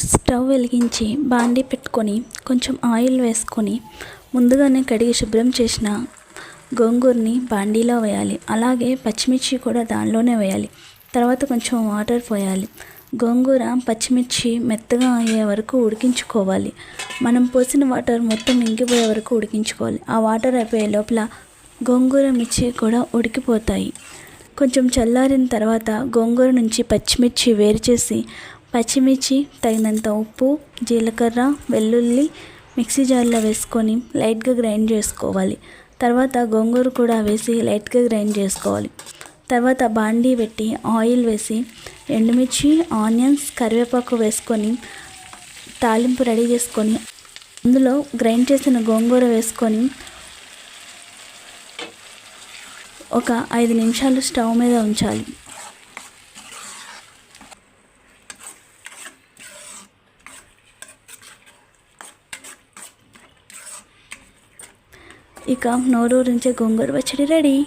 Stove వెలిగించి బాండీ పెట్టుకొని కొంచెం ఆయిల్ వేసుకొని ముందుగానే కడిగి శుభ్రం చేసిన గోంగూరని బాండీలో వేయాలి. అలాగే పచ్చిమిర్చి కూడా దానిలోనే వేయాలి. తర్వాత కొంచెం వాటర్ పోయాలి. గోంగూర పచ్చిమిర్చి మెత్తగా అయ్యే వరకు ఉడికించుకోవాలి. మనం పోసిన వాటర్ మొత్తం ఇంకిపోయే వరకు ఉడికించుకోవాలి. ఆ వాటర్ అయిపోయే లోపల గోంగూర మిర్చి కూడా ఉడికిపోతాయి. కొంచెం చల్లారిన తర్వాత గోంగూర నుంచి పచ్చిమిర్చి వేరు చేసి పచ్చిమిర్చి తగినంత ఉప్పు జీలకర్ర వెల్లుల్లి మిక్సీ జార్లో వేసుకొని లైట్గా గ్రైండ్ చేసుకోవాలి. తర్వాత గోంగూర కూడా వేసి లైట్గా గ్రైండ్ చేసుకోవాలి. తర్వాత బాండీ పెట్టి ఆయిల్ వేసి ఎండుమిర్చి ఆనియన్స్ కరివేపాకు వేసుకొని తాలింపు రెడీ చేసుకొని అందులో గ్రైండ్ చేసిన గోంగూర వేసుకొని ఒక ఐదు నిమిషాలు స్టవ్ మీద ఉంచాలి. ఇక నోరూరించే గోంగూర పచ్చడి రెడీ.